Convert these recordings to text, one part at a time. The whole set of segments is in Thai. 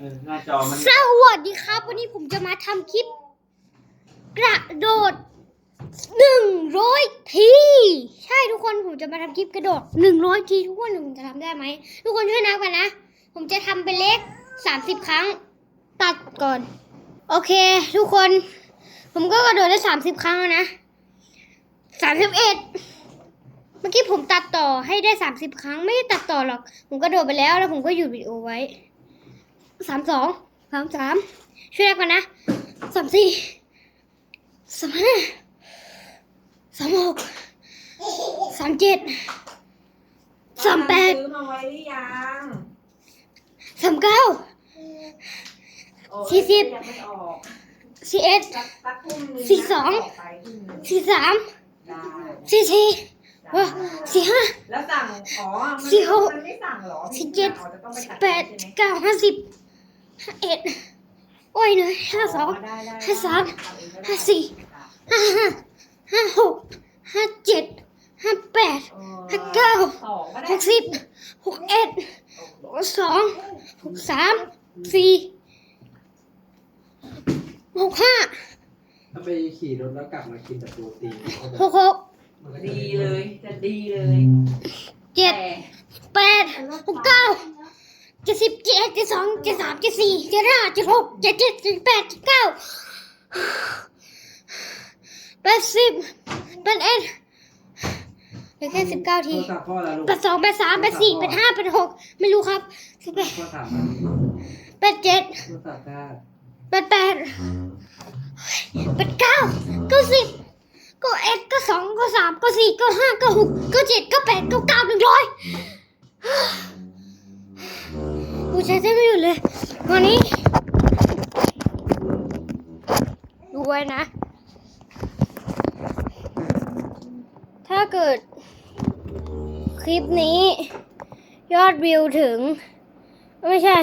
หน้าจอมันสวัสดีครับ วันนี้ผมจะมาทำคลิป กระโดดหนึ่งร้อยที ใช่ทุกคนผมจะมาทำคลิปกระโดดหนึ่งร้อยทีทุกคนผมจะทำได้ไหมทุกคนช่วยนับกันนะ ผมจะทำเป็นเลขสามสิบครั้ง ตัดก่อน โอเค ทุกคน ผมก็กระโดดได้สามสิบครั้งแล้วนะสามสิบเอ็ดเมื่อกี้ผมตัดต่อให้ได้สามสิบครั้งไม่ได้ตัดต่อหรอก ผมกระโดดไปแล้วแล้วผมก็หยุดวิดีโอไว้ สามสองสามสามช่วยได้ก่อนนะสามสี่สามห้าสามหกสามเจ็ดสามแปดซื้อมาไว้หรือยังสามเก้า โอ้สี่สิบ ยังไม่ออกสี่เอ็ด สักสักทุ่มนึงนะสี่สอง กไปทุ่มนึงสี่สามได้สี่สี่ว้าสี่ห้า แล้วสั่งอ๋อมันสี่หก มันไม่สั่งเหรอสี่เจ็ดอ๋อจะต้องไปตัดแปดใช่ไหมเก้าห้าสิบ ห้าเอ็ดโอ้ยเหนื่อยห้าสองได้ได้ห้าสามทำเองก็ได้ห้าสี่ห้าห้าห้าหกห้าเจ็ดห้าแปดเออห้าเก้าสองก็ได้หกสิบหกเอ็ดหกสองหกสามสี่หกห้าถ้าไปขี่รถแล้วกลับมากินแต่โปรตีนก็จะหกหกมันก็จะดีเลย จะดีเลยเจ็ดแต่แปดหกเก้า เจ็ดสิบเจ็ดเจ็ดสองเจ็ดสามเจ็ดสี่เจ็ดห้าเจ็ดหกเจ็ดเจ็ดเจ็ดแปดเจ็ดเก้าแปดสิบแปดเอ็ดเหลือแค่สิบเก้าทีโทรศัพท์พ่อแล้วลูกแปดสองแปดสามแปดสี่แปดห้าแปดหกไม่รู้ครับสิบแปดพ่อถามมันแปดเจ็ดโทรศัพท์ได้แปดแปดแปดเก้าเก้าสิบเก้าเอ็ดเก้าสองเก้าสามเก้าสี่เก้าห้าเก้าหกเก้าเจ็ดเก้าแปดเก้าเก้าหนึ่งร้อย กูใช้ได้ไม่หยุดเลยวันนี้ดูไว้นะ ถ้าเกิด คลิปนี้ ยอดวิวถึง ไม่ใช่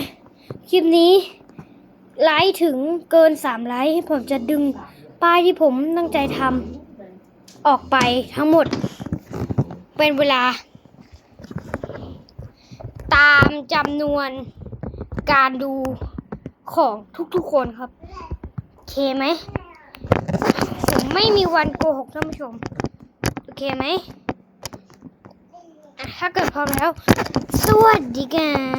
คลิปนี้ ไลค์ถึงเกินสามไลค์ผมจะดึงป้ายที่ผมตั้งใจทำออกไปทั้งหมด เป็นเวลา ตามจำนวน การดูของทุกๆคนครับโอเคไหมผมไม่มีวันโกหกท่านผู้ชมโอเคไหมถ้าเกิดพร้อมแล้ว สวัสดีกัน